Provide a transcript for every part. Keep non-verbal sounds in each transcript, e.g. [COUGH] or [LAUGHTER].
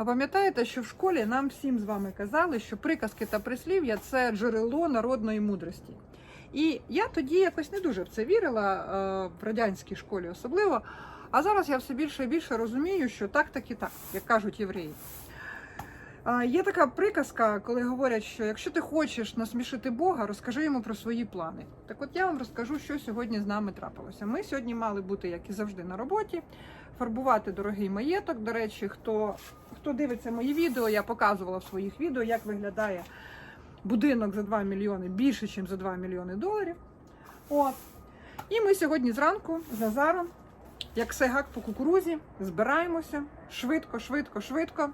А пам'ятаєте, що в школі нам всім з вами казали, що приказки та прислів'я це джерело народної мудрості. І я тоді якось не дуже в це вірила, е, в радянській школі особливо. А зараз я все більше і більше розумію, що так, так і так, як кажуть євреї. Є така приказка, коли говорять, що якщо ти хочеш насмішити Бога, розкажи йому про свої плани. Так от я вам розкажу, що сьогодні з нами трапилося. Ми сьогодні мали бути, як і завжди, на роботі, фарбувати дорогий маєток. До речі, хто, хто дивиться мої відео, я показувала в своїх відео, як виглядає будинок за 2 мільйони, більше, ніж за 2 мільйони доларів. От. І ми сьогодні зранку з Назаром, як сегак по кукурузі, збираємося швидко, швидко, швидко.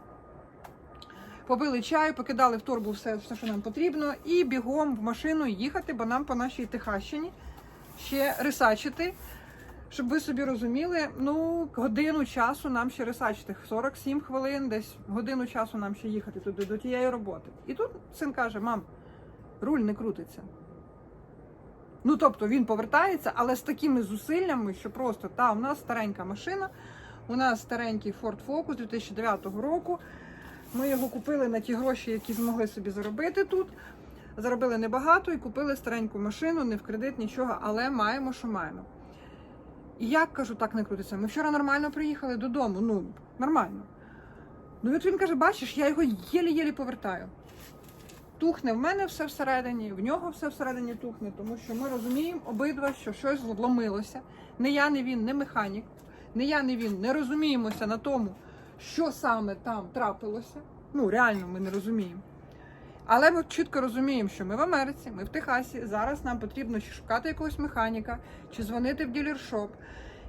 Побили чаю, покидали в торбу все, все, що нам потрібно, і бігом в машину їхати, бо нам по нашій Техащині ще рисачити. Щоб ви собі розуміли, ну годину часу нам ще рисачити, 47 хвилин, десь годину часу нам ще їхати туди до тієї роботи. І тут син каже: мам, руль не крутиться. Ну, тобто він повертається, але з такими зусиллями, що просто та, у нас старенька машина, у нас старенький Ford Focus 2009 року. Ми його купили на ті гроші, які змогли собі заробити тут. Заробили небагато і купили стареньку машину, не в кредит, нічого, але маємо, що маємо. І як кажу, так не крутиться. Ми вчора нормально приїхали додому. Ну, нормально. Ну, от він каже, бачиш, я його єлі-єлі повертаю. Тухне в мене все всередині, в нього все всередині тухне, тому що ми розуміємо обидва, що щось зломилося. Не я, не він, не механік, не я, не він не розуміємося на тому, що саме там трапилося. Ну, реально, ми не розуміємо. Але ми чітко розуміємо, що ми в Америці, ми в Техасі. Зараз нам потрібно чи шукати якогось механіка, чи дзвонити в ділершоп.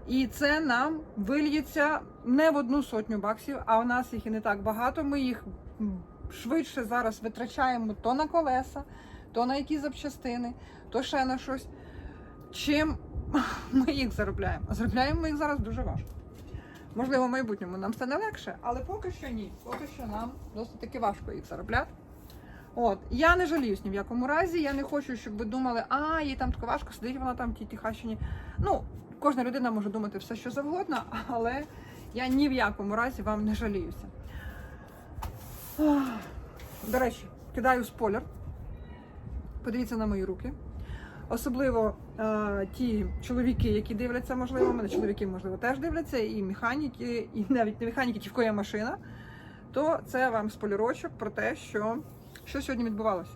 І це нам вильється не в одну сотню баксів, а у нас їх і не так багато. Ми їх швидше зараз витрачаємо то на колеса, то на якісь запчастини, то ще на щось. Чим [LAUGHS] ми їх заробляємо? А заробляємо ми їх зараз дуже важко. Можливо, в майбутньому нам стане легше, але поки що ні. Поки що нам досить таки важко їх заробляти. От, я не жаліюсь ні в якому разі. Я не хочу, щоб ви думали, а їй там тако важко сидить, вона там в тій Техащині. Ну, кожна людина може думати все, що завгодно, [LAUGHS] але я ні в якому разі вам не жаліюся. До речі, кидаю спойлер. Подивіться на мої руки. Особливо е, ті чоловіки, які дивляться, можливо, мене чоловіки, можливо, теж дивляться, і механіки, і навіть не механіки, ті, є машина, то це вам спойлерочок про те, що, що сьогодні відбувалося.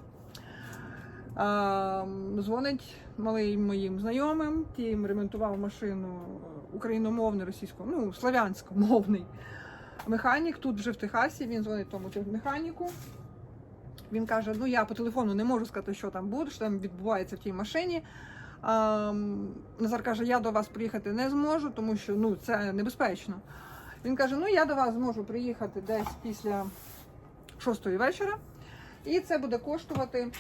Дзвонить малий моїм знайомим, тим ремонтував машину україномовний, російсько, ну, славянськомовний механік. Тут вже в Техасі він дзвонить тому механіку. Він каже: ну я по телефону не можу сказати, що там буде, що там відбувається в тій машині. А, Назар каже, я до вас приїхати не зможу, тому що ну, це небезпечно. Він каже: ну я до вас зможу приїхати десь після шостої вечора, і це буде коштувати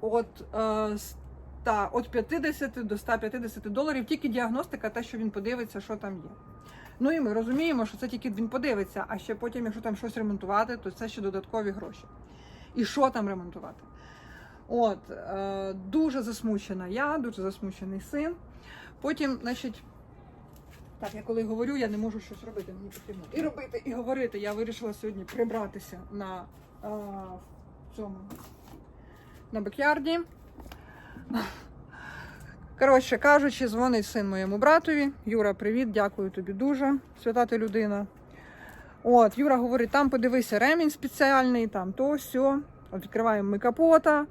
от, е, 100, от 50 до 150 доларів, тільки діагностика, те, що він подивиться, що там є. Ну і ми розуміємо, що це тільки він подивиться, а ще потім, якщо там щось ремонтувати, то це ще додаткові гроші. І що там ремонтувати? От, е, дуже засмучена я, дуже засмучений син. Потім, значить, так, я коли говорю, я не можу щось робити. Мені потрібно і робити, і говорити. Я вирішила сьогодні прибратися на е, цьому на бекярді. Коротше кажучи, дзвонить син моєму братові. Юра, привіт, дякую тобі дуже, свята ти людина. От, Юра говорить, там подивися, ремінь спеціальний, там то все. Відкриваємо ми капота,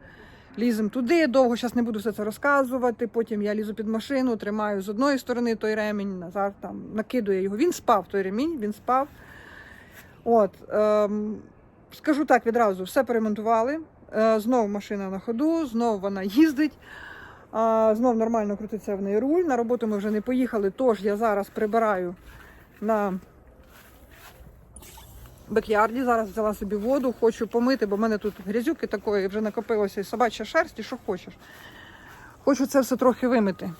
ліземо туди, довго зараз не буду все це розказувати. Потім я лізу під машину, тримаю з одної сторони той ремінь, Назар там накидує його. Він спав той ремінь, він спав. От, ем, скажу так відразу, все перемонтували. Е, знов машина на ходу, знов вона їздить. Знов нормально крутиться в неї руль. На роботу ми вже не поїхали, тож я зараз прибираю на бекярді. Зараз взяла собі воду, хочу помити, бо в мене тут грязюки такої вже накопилося і собача шерсть, і що хочеш. Хочу це все трохи вимити.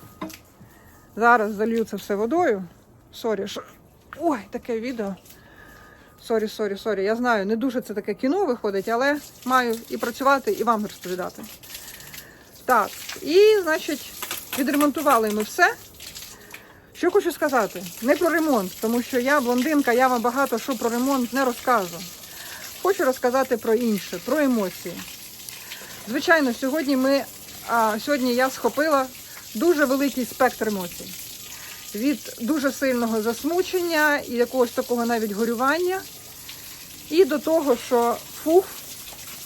Зараз залью це все водою. Сорі, що... Ой, таке відео. Сорі, сорі, сорі. Я знаю, не дуже це таке кіно виходить, але маю і працювати, і вам розповідати. Так, і, значить, відремонтували ми все. Що хочу сказати? Не про ремонт, тому що я блондинка, я вам багато що про ремонт не розкажу. Хочу розказати про інше, про емоції. Звичайно, сьогодні ми а, сьогодні я схопила дуже великий спектр емоцій. Від дуже сильного засмучення і якогось такого навіть горювання, і до того, що фух,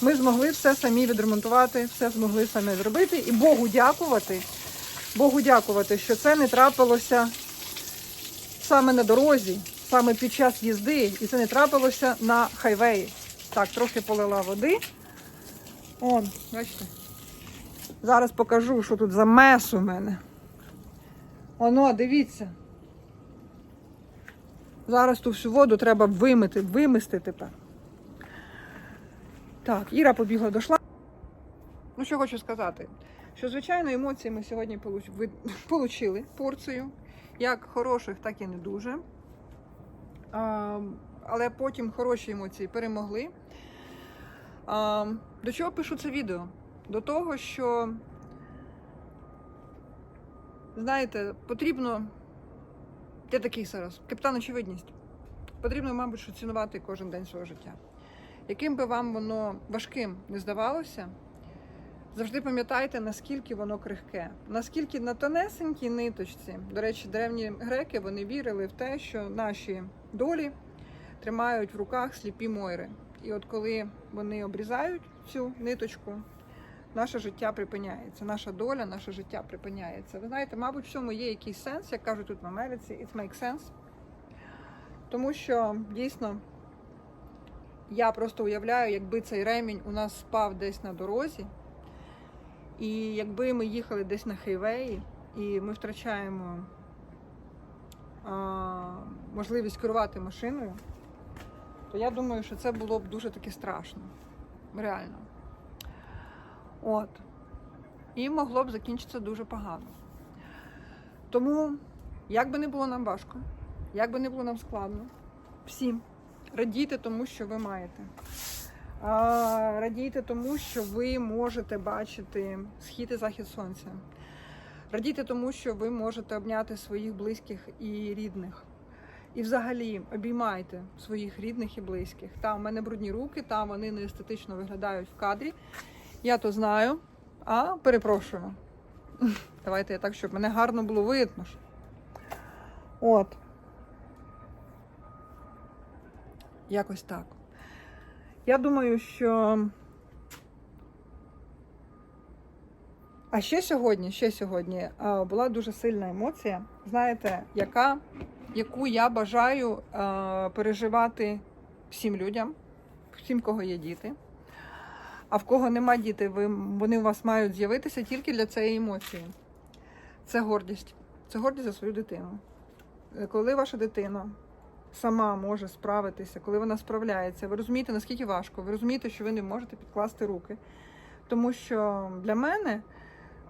ми змогли все самі відремонтувати, все змогли самі зробити. І Богу дякувати, Богу дякувати, що це не трапилося саме на дорозі, саме під час їзди, і це не трапилося на хайвеї. Так, трохи полила води. Он, бачите? Зараз покажу, що тут за мес у мене. Оно, дивіться. Зараз ту всю воду треба вимити, вимести тепер. Так, Іра побігла до шла. Ну, що хочу сказати? Що, звичайно, емоції ми сьогодні [LAUGHS] получили порцію, як хороших, так і не дуже. А, але потім хороші емоції перемогли. А, до чого пишу це відео? До того, що, знаєте, потрібно. Я такий зараз, капітан очевидність. Потрібно, мабуть, що цінувати кожен день свого життя. Яким би вам воно важким не здавалося, завжди пам'ятайте, наскільки воно крихке, наскільки на тонесенькій ниточці. До речі, древні греки вони вірили в те, що наші долі тримають в руках сліпі мойри. І от коли вони обрізають цю ниточку, наше життя припиняється, наша доля, наше життя припиняється. Ви знаєте, мабуть, в цьому є якийсь сенс, як кажуть тут в Америці, it makes sense. Тому що дійсно я просто уявляю, якби цей ремінь у нас спав десь на дорозі, і якби ми їхали десь на хайвеї, і ми втрачаємо а, можливість керувати машиною, то я думаю, що це було б дуже таки страшно. Реально. От. І могло б закінчитися дуже погано. Тому, як би не було нам важко, як би не було нам складно, всім радійте тому, що ви маєте. Радійте тому, що ви можете бачити схід і захід сонця. Радійте тому, що ви можете обняти своїх близьких і рідних. І взагалі обіймайте своїх рідних і близьких. Там у мене брудні руки, там вони не естетично виглядають в кадрі. Я то знаю. А перепрошую. [LAUGHS] Давайте я так, щоб мене гарно було видно. От. Якось так. Я думаю, що. А ще сьогодні, ще сьогодні була дуже сильна емоція, знаєте, яка, яку я бажаю переживати всім людям, всім, кого є діти. А в кого нема діти, ви, вони у вас мають з'явитися тільки для цієї емоції. Це гордість. Це гордість за свою дитину. Е, Коли ваша дитина сама може справитися, коли вона справляється, ви розумієте, наскільки важко, ви розумієте, що ви не можете підкласти руки. Тому що для мене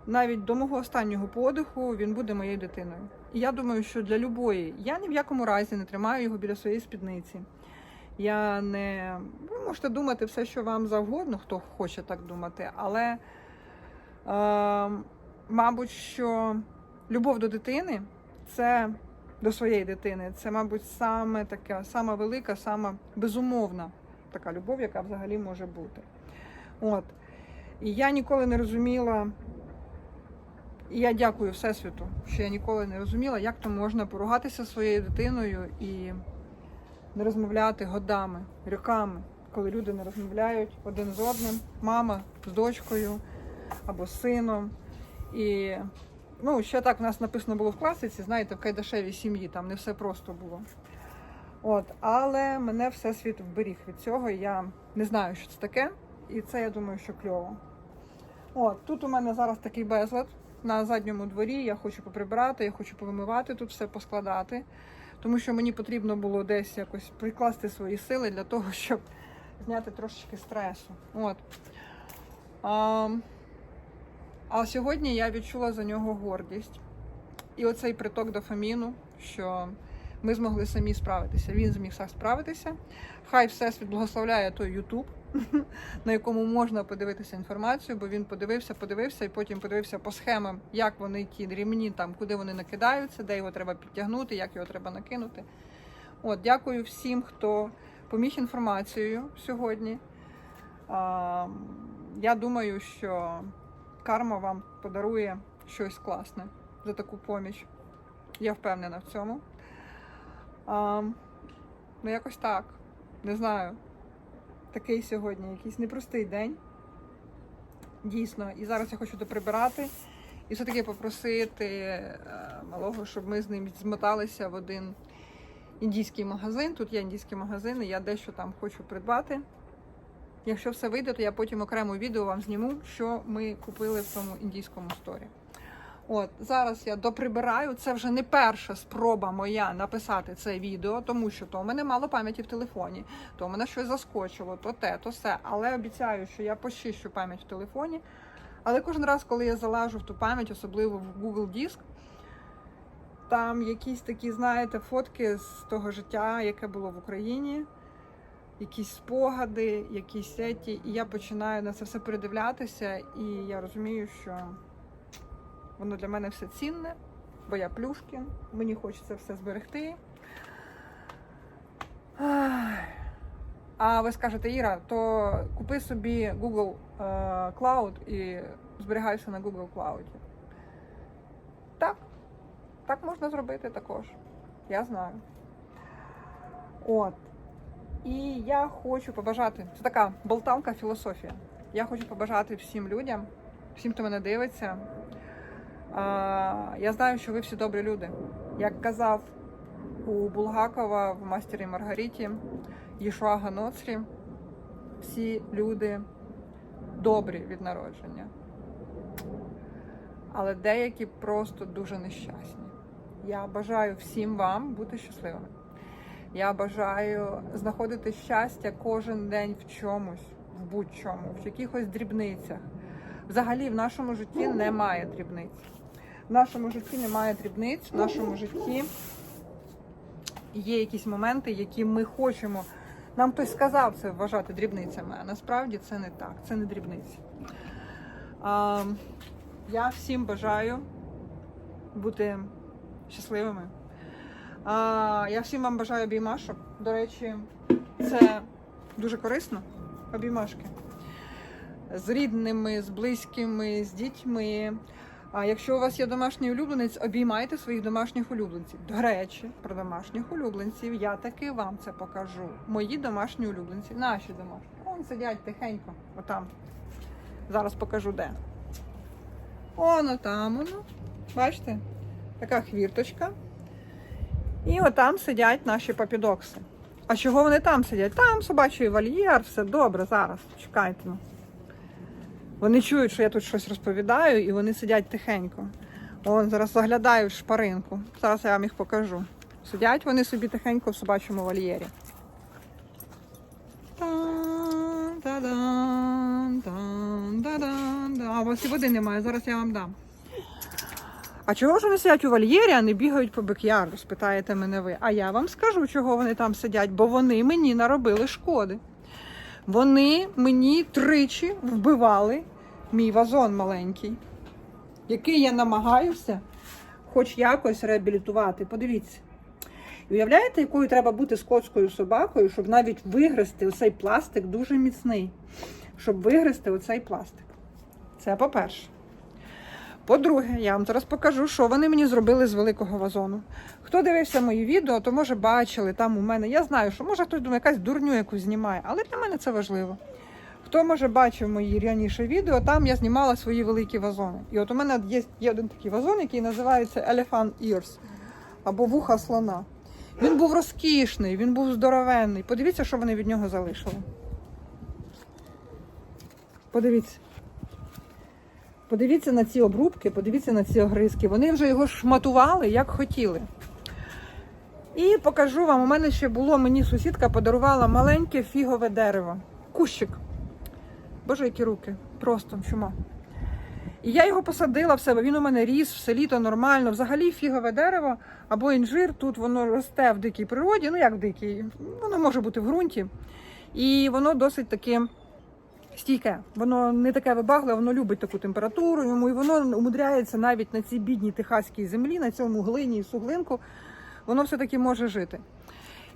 навіть до мого останнього подиху він буде моєю дитиною. І я думаю, що для любої, я ні в якому разі не тримаю його біля своєї спідниці. Я не. Ви можете думати все, що вам завгодно, хто хоче так думати, але, е, мабуть, що любов до дитини це до своєї дитини. Це, мабуть, саме така, сама велика, сама безумовна така любов, яка взагалі може бути. От. І я ніколи не розуміла, і я дякую Всесвіту, що я ніколи не розуміла, як то можна поругатися своєю дитиною і не розмовляти годами, роками, коли люди не розмовляють один з одним, мама з дочкою або сином. І ну, ще так в нас написано було в класиці, знаєте, в Кайдашевій сім'ї, там не все просто було. От, але мене всесвіт вберіг від цього. Я не знаю, що це таке, і це я думаю, що кльово. От, тут у мене зараз такий безлад на задньому дворі. Я хочу поприбирати, я хочу повимивати тут все поскладати, тому що мені потрібно було десь якось прикласти свої сили для того, [LAUGHS] щоб зняти трошечки стресу. От. А, а сьогодні я відчула за нього гордість. І оцей приток дофаміну, що ми змогли самі справитися. Він зміг справитися. Хай всесвіт благословляє той Ютуб, [LAUGHS] на якому можна подивитися інформацію, бо він подивився, подивився і потім подивився по схемам, як вони ті рівні, там куди вони накидаються, де його треба підтягнути, як його треба накинути. От, дякую всім, хто поміг інформацією сьогодні. А, я думаю, що карма вам подарує щось класне за таку поміч. Я впевнена в цьому. А, ну, якось так. Не знаю. Такий сьогодні якийсь непростий день. Дійсно. І зараз я хочу доприбирати. І все-таки попросити е, малого, щоб ми з ним змоталися в один індійський магазин. Тут є індійський магазин, і я дещо там хочу придбати. Якщо все вийде, то я потім окремо відео вам зніму, що ми купили в тому індійському сторі. От зараз я доприбираю. Це вже не перша спроба моя написати це відео, тому що то у мене мало пам'яті в телефоні, то у мене щось заскочило, то те, то все. Але обіцяю, що я почищу пам'ять в телефоні. Але кожен раз, коли я залажу в ту пам'ять, особливо в Google Диск, там якісь такі, знаєте, фотки з того життя, яке було в Україні, якісь спогади, якісь сеті. І я починаю на це все передивлятися, і я розумію, що воно для мене все цінне, бо я плюшкін, мені хочеться все зберегти. А ви скажете, Іра, то купи собі Google е, Cloud і зберігай все на Google Cloud. Так, так можна зробити також. Я знаю. От. І я хочу побажати, це така болталка філософія. Я хочу побажати всім людям, всім, хто мене дивиться. Я знаю, що ви всі добрі люди. Як казав у Булгакова в мастері Маргариті, Єшуа Ганоцрі, всі люди добрі від народження. Але деякі просто дуже нещасні. Я бажаю всім вам бути щасливими. Я бажаю знаходити щастя кожен день в чомусь, в будь-чому, в якихось дрібницях. Взагалі в нашому житті немає дрібниць. В нашому житті немає дрібниць, в нашому житті є якісь моменти, які ми хочемо. Нам хтось сказав це вважати дрібницями, а насправді це не так, це не дрібниці. А, я всім бажаю бути щасливими. А, я всім вам бажаю обіймашок. До речі, це дуже корисно. Обіймашки. З рідними, з близькими, з дітьми. А якщо у вас є домашній улюбленець, обіймайте своїх домашніх улюбленців. До речі, про домашніх улюбленців я таки вам це покажу. Мої домашні улюбленці, наші домашні. Вон сидять тихенько, отам. Зараз покажу де. Оно там, воно. Бачите? Така хвірточка. І отам сидять наші папідокси. А чого вони там сидять? Там собачий вольєр, все добре, зараз. Чекайте. Вони чують, що я тут щось розповідаю, і вони сидять тихенько. Вон зараз заглядаю в шпаринку. Зараз я вам їх покажу. Сидять вони собі тихенько в собачому вольєрі. А у вас і води немає, зараз я вам дам. А чого ж вони сидять у вольєрі, а не бігають по бекярду, спитаєте мене ви. А я вам скажу, чого вони там сидять, бо вони мені наробили шкоди. Вони мені тричі вбивали мій вазон маленький, який я намагаюся хоч якось реабілітувати. Подивіться. Уявляєте, якою треба бути скотською собакою, щоб навіть вигризти оцей пластик дуже міцний. Щоб вигризти оцей пластик. Це по-перше. По-друге, я вам зараз покажу, що вони мені зробили з великого вазону. Хто дивився мої відео, то може бачили там у мене. Я знаю, що може хтось думає, якась дурню якусь знімає, але для мене це важливо. Хто може бачив мої раніше відео, там я знімала свої великі вазони. І от у мене є, є один такий вазон, який називається Elephant Ears або вуха слона. Він був розкішний, він був здоровенний. Подивіться, що вони від нього залишили. Подивіться. Подивіться на ці обрубки, подивіться на ці огризки. Вони вже його шматували, як хотіли. І покажу вам, у мене ще було, мені сусідка подарувала маленьке фігове дерево. Кущик. Боже, які руки. Просто чума. І я його посадила в себе. Він у мене ріс все літо нормально. Взагалі фігове дерево або інжир. Тут воно росте в дикій природі. Ну як в дикій, воно може бути в ґрунті. І воно досить таке стійке. Воно не таке вибагливе, воно любить таку температуру. Йому і воно умудряється навіть на цій бідній техаській землі, на цьому глині і суглинку. Воно все-таки може жити.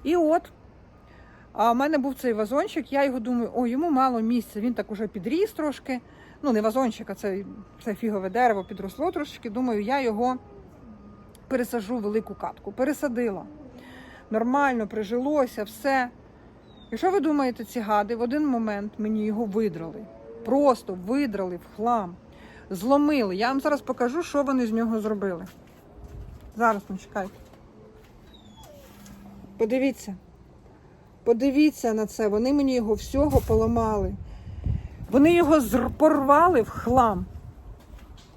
І от. А в мене був цей вазончик, я його думаю, о, йому мало місця, він так уже підріс трошки. Ну, не вазончик, а це, це фігове дерево підросло трошки. Думаю, я його пересажу в велику катку. Пересадила. Нормально, прижилося, все. І що ви думаєте, ці гади в один момент мені його видрали. Просто видрали в хлам, зломили. Я вам зараз покажу, що вони з нього зробили. Зараз ну, чекайте. Подивіться. Подивіться на це, вони мені його всього поламали. Вони його порвали в хлам.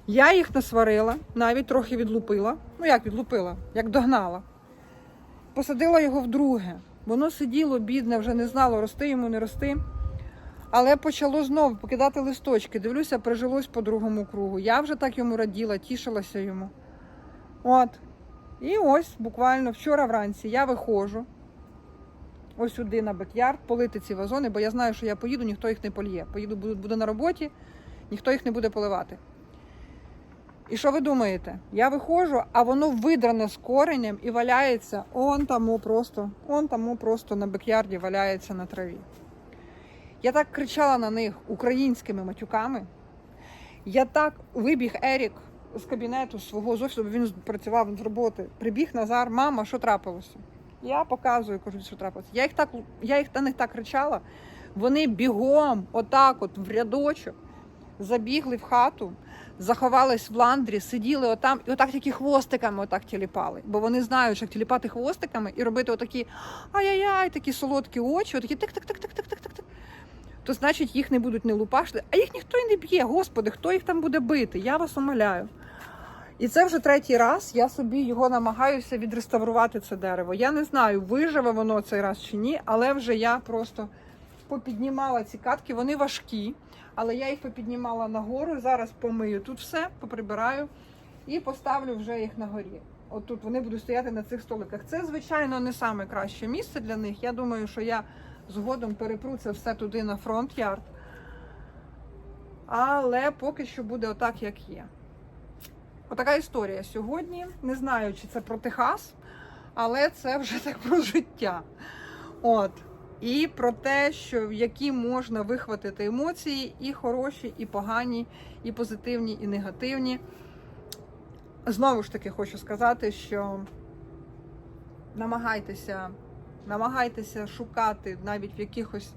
Я їх насварила, навіть трохи відлупила. Ну як відлупила, як догнала. Посадила його вдруге. Воно сиділо, бідне, вже не знало, рости йому, не рости. Але почало знову покидати листочки. Дивлюся, прижилось по другому кругу. Я вже так йому раділа, тішилася йому. От. І ось буквально вчора вранці я виходжу ось сюди на бекярд, полити ці вазони, бо я знаю, що я поїду, ніхто їх не польє. Поїду, буду на роботі, ніхто їх не буде поливати. І що ви думаєте? Я виходжу, а воно видране з коренем і валяється он там просто, он там просто на бекярді валяється на траві. Я так кричала на них українськими матюками. Я так вибіг Ерік з кабінету свого з офісу, бо він працював з роботи. Прибіг Назар, мама, що трапилося? Я показую, кажу, що трапилося. Я їх так, я їх на них так кричала. Вони бігом, отак, от в рядочок, забігли в хату, заховались в ландрі, сиділи отам, і отак тільки хвостиками отак тіліпали. Бо вони знають, як тіліпати хвостиками і робити отакі ай-яй-яй, такі солодкі очі, отакі тик-тик-тик-тик-тик-тик-тик. То значить їх не будуть не лупашити, а їх ніхто і не б'є. Господи, хто їх там буде бити? Я вас умоляю. І це вже третій раз. Я собі його намагаюся відреставрувати це дерево. Я не знаю, виживе воно цей раз чи ні, але вже я просто попіднімала ці катки. Вони важкі, але я їх попіднімала нагору. Зараз помию тут все, поприбираю і поставлю вже їх на горі. От тут вони будуть стояти на цих столиках. Це, звичайно, не саме краще місце для них. Я думаю, що я згодом перепру це все туди на фронт-ярд. Але поки що буде отак, як є. Отака історія сьогодні. Не знаю, чи це про Техас, але це вже [LAUGHS] так про життя. От. І про те, що які можна вихватити емоції, і хороші, і погані, і позитивні, і негативні. Знову ж таки, хочу сказати, що намагайтеся, намагайтеся шукати навіть в якихось,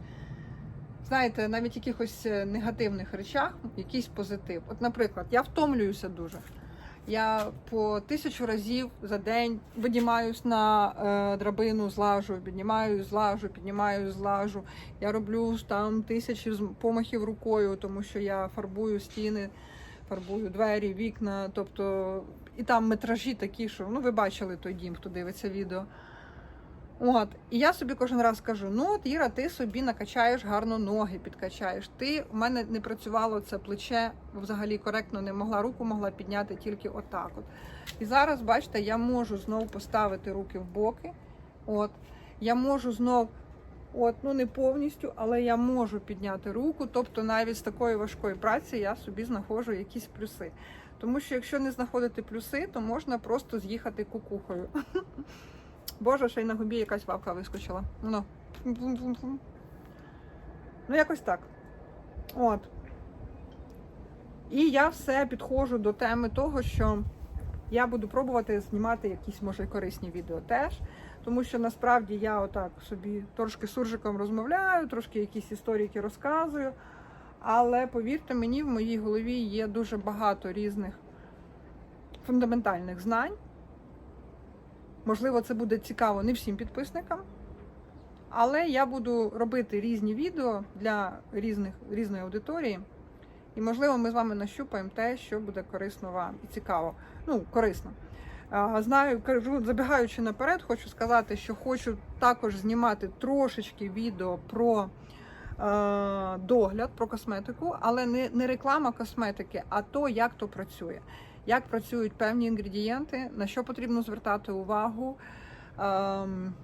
знаєте, навіть якихось е, негативних речах якийсь позитив. От, наприклад, я втомлююся дуже. Я по тисячу разів за день видімаюсь на е, драбину, злажу, піднімаю, злажу, піднімаю, злажу. Я роблю там тисячі помахів рукою, тому що я фарбую стіни, фарбую двері, вікна. Тобто, і там метражі такі, що ну ви бачили той дім, хто дивиться відео. От, і я собі кожен раз кажу: ну от Іра, ти собі накачаєш гарно ноги, підкачаєш. Ти у мене не працювало це плече, взагалі коректно не могла, руку могла підняти тільки отак. От. І зараз, бачите, я можу знову поставити руки в боки. От, я можу знов, от, ну не повністю, але я можу підняти руку. Тобто навіть з такої важкої праці я собі знаходжу якісь плюси. Тому що якщо не знаходити плюси, то можна просто з'їхати кукухою. [LAUGHS] Боже, ще й на губі якась вавка вискочила. Ну. Ну, якось так. От. І я все підходжу до теми того, що я буду пробувати знімати якісь, може, корисні відео теж. Тому що насправді я отак собі трошки суржиком розмовляю, трошки якісь історії розказую. Але повірте мені, в моїй голові є дуже багато різних фундаментальних знань. Можливо, це буде цікаво не всім підписникам, але я буду робити різні відео для різних, різної аудиторії. І, можливо, ми з вами нащупаємо те, що буде корисно вам і цікаво. Ну, корисно. Знаю, кажу, забігаючи наперед, хочу сказати, що хочу також знімати трошечки відео про е, догляд про косметику, але не, не реклама косметики, а то, як то працює, як працюють певні інгредієнти, на що потрібно звертати увагу. Ем,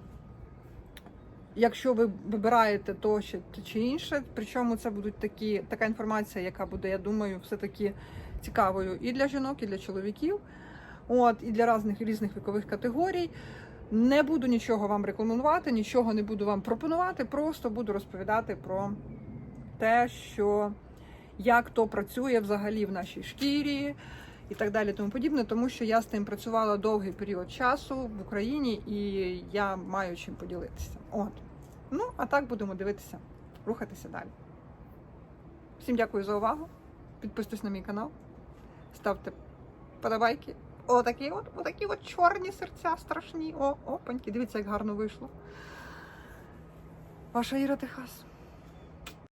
Якщо ви вибираєте то чи інше, причому це будуть така інформація, яка буде, я думаю, все-таки цікавою і для жінок, і для чоловіків, от і для різних різних вікових категорій. Не буду нічого вам рекламувати, нічого не буду вам пропонувати, просто буду розповідати про те, що як то працює взагалі в нашій шкірі і так далі, тому подібне, тому що я з тим працювала довгий період часу в Україні і я маю чим поділитися. От. Ну, а так будемо дивитися, рухатися далі. Всім дякую за увагу. Підписуйтесь на мій канал, ставте подобайки. Отакі от, отакі от чорні серця страшні. О, опаньки, дивіться, як гарно вийшло. Ваша Іра Техас.